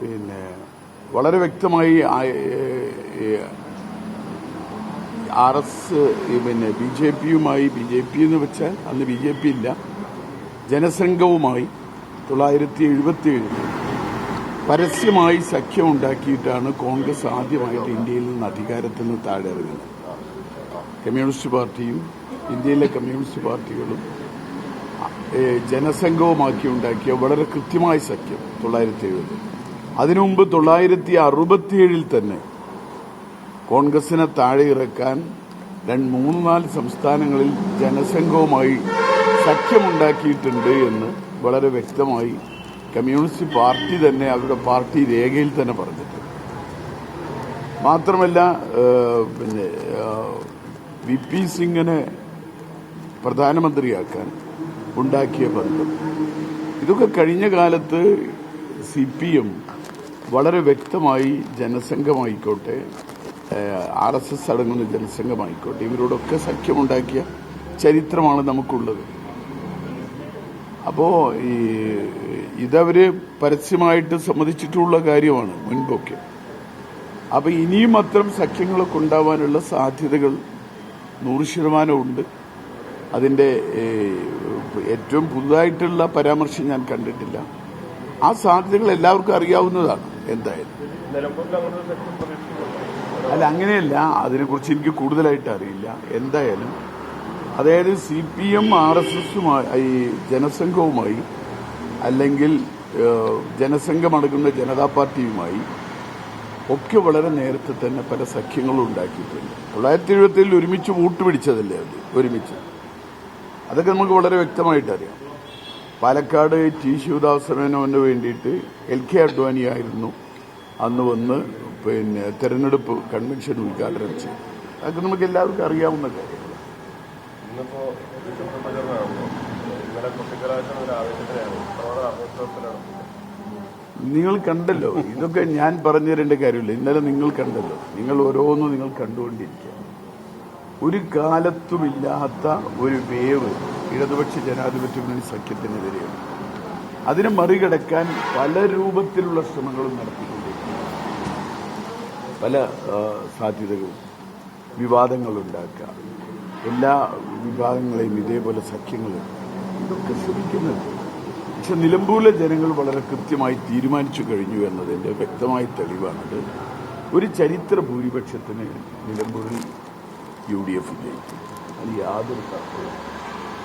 പിന്നെ വളരെ വ്യക്തമായി ആർ എസ് പിന്നെ ബി ജെ പിയുമായി ബി ജെ പി എന്ന് വെച്ചാൽ അന്ന് ബി ജെ പി ഇല്ല ജനസംഘവുമായി തൊള്ളായിരത്തി എഴുപത്തി ഏഴിൽ പരസ്യമായി സഖ്യമുണ്ടാക്കിയിട്ടാണ് കോൺഗ്രസ് ആദ്യമായിട്ട് ഇന്ത്യയിൽ നിന്ന് അധികാരത്തിൽ നിന്ന് താഴെ ഇറങ്ങുന്നത്. കമ്മ്യൂണിസ്റ്റ് പാർട്ടിയും ഇന്ത്യയിലെ കമ്മ്യൂണിസ്റ്റ് പാർട്ടികളും ജനസംഘവുമാക്കി ഉണ്ടാക്കിയ വളരെ കൃത്യമായ സഖ്യം തൊള്ളായിരത്തി എഴുപത് അതിനു മുമ്പ് തൊള്ളായിരത്തി അറുപത്തിയേഴിൽ തന്നെ കോൺഗ്രസിനെ താഴെ ഇറക്കാൻ രണ്ട് മൂന്ന് നാല് സംസ്ഥാനങ്ങളിൽ ജനസംഘവുമായി സഖ്യമുണ്ടാക്കിയിട്ടുണ്ട് എന്ന് വളരെ വ്യക്തമായി കമ്മ്യൂണിസ്റ്റ് പാർട്ടി തന്നെ അവരുടെ പാർട്ടി രേഖയിൽ തന്നെ പറഞ്ഞിട്ടുണ്ട്. മാത്രമല്ല പിന്നെ വി പി സിംഗിനെ പ്രധാനമന്ത്രിയാക്കാൻ ഉണ്ടാക്കിയ ബന്ധം. ഇതൊക്കെ കഴിഞ്ഞ കാലത്ത് സി പി എം വളരെ വ്യക്തമായി ജനസംഘമായിക്കോട്ടെ ആർ എസ് എസ് അടങ്ങുന്ന ജനസംഘമായിക്കോട്ടെ ഇവരോടൊക്കെ സഖ്യമുണ്ടാക്കിയ ചരിത്രമാണ് നമുക്കുള്ളത്. അപ്പോൾ ഈ ഇതവര് പരസ്യമായിട്ട് സമ്മതിച്ചിട്ടുള്ള കാര്യമാണ് മുൻപൊക്കെ. അപ്പൊ ഇനിയും അത്തരം സഖ്യങ്ങളൊക്കെ ഉണ്ടാവാനുള്ള സാധ്യതകൾ നൂറ് ശതമാനമുണ്ട് അതിന്റെ ഏറ്റവും പുതുതായിട്ടുള്ള പരാമർശം ഞാൻ കണ്ടിട്ടില്ല. ആ സാധ്യതകൾ എല്ലാവർക്കും അറിയാവുന്നതാണ് എന്തായാലും. അല്ല അങ്ങനെയല്ല. അതിനെക്കുറിച്ച് എനിക്ക് കൂടുതലായിട്ട് അറിയില്ല. എന്തായാലും അതായത് C P M R S എസുമായി ജനസംഘവുമായി അല്ലെങ്കിൽ ജനസംഘമടങ്ങുന്ന ജനതാ പാർട്ടിയുമായി ഒക്കെ വളരെ നേരത്തെ തന്നെ പല സഖ്യങ്ങളും ഉണ്ടാക്കിയിട്ടുണ്ട്. തൊള്ളായിരത്തി എഴുപത്തിയേഴിൽ ഒരുമിച്ച് വോട്ട് പിടിച്ചതല്ലേ അവർ ഒരുമിച്ച്. അതൊക്കെ നമുക്ക് വളരെ വ്യക്തമായിട്ട് അറിയാം. പാലക്കാട് ടി ശിവദാസ മേനോന് വേണ്ടിയിട്ട് എൽ കെ അഡ്വാനി ആയിരുന്നു അന്ന് വന്ന് പിന്നെ തെരഞ്ഞെടുപ്പ് കൺവെൻഷൻ ഉദ്ഘാടനം ചെയ്തു. അതൊക്കെ നമുക്ക് എല്ലാവർക്കും അറിയാവുന്ന കാര്യമാണ് നിങ്ങൾ കണ്ടല്ലോ. ഇതൊക്കെ ഞാൻ പറഞ്ഞു തരേണ്ട കാര്യമില്ല. ഇന്നലെ നിങ്ങൾ കണ്ടല്ലോ. നിങ്ങൾ ഓരോന്നും നിങ്ങൾ കണ്ടുകൊണ്ടിരിക്കുക ഒരു കാലത്തുമില്ലാത്ത ഒരു വേവ് ഇടതുപക്ഷ ജനാധിപത്യ മുന്നണി സഖ്യത്തിനെതിരെയാണ്. അതിനെ മറികടക്കാൻ പല രൂപത്തിലുള്ള ശ്രമങ്ങളും നടത്തിക്കൊണ്ടിരിക്കുന്നു. പല സാധ്യതകളും വിവാദങ്ങൾ ഉണ്ടാക്കുക എല്ലാ വിഭാഗങ്ങളെയും ഇതേപോലെ സഖ്യങ്ങളും ഇതൊക്കെ ശ്രമിക്കുന്നത്. പക്ഷെ നിലമ്പൂരിലെ ജനങ്ങൾ വളരെ കൃത്യമായി തീരുമാനിച്ചു കഴിഞ്ഞു എന്നതിന്റെ വ്യക്തമായ തെളിവാണത്. ഒരു ചരിത്ര ഭൂരിപക്ഷത്തിന് നിലമ്പൂരിൽ e o livro dele. Aliado, do está.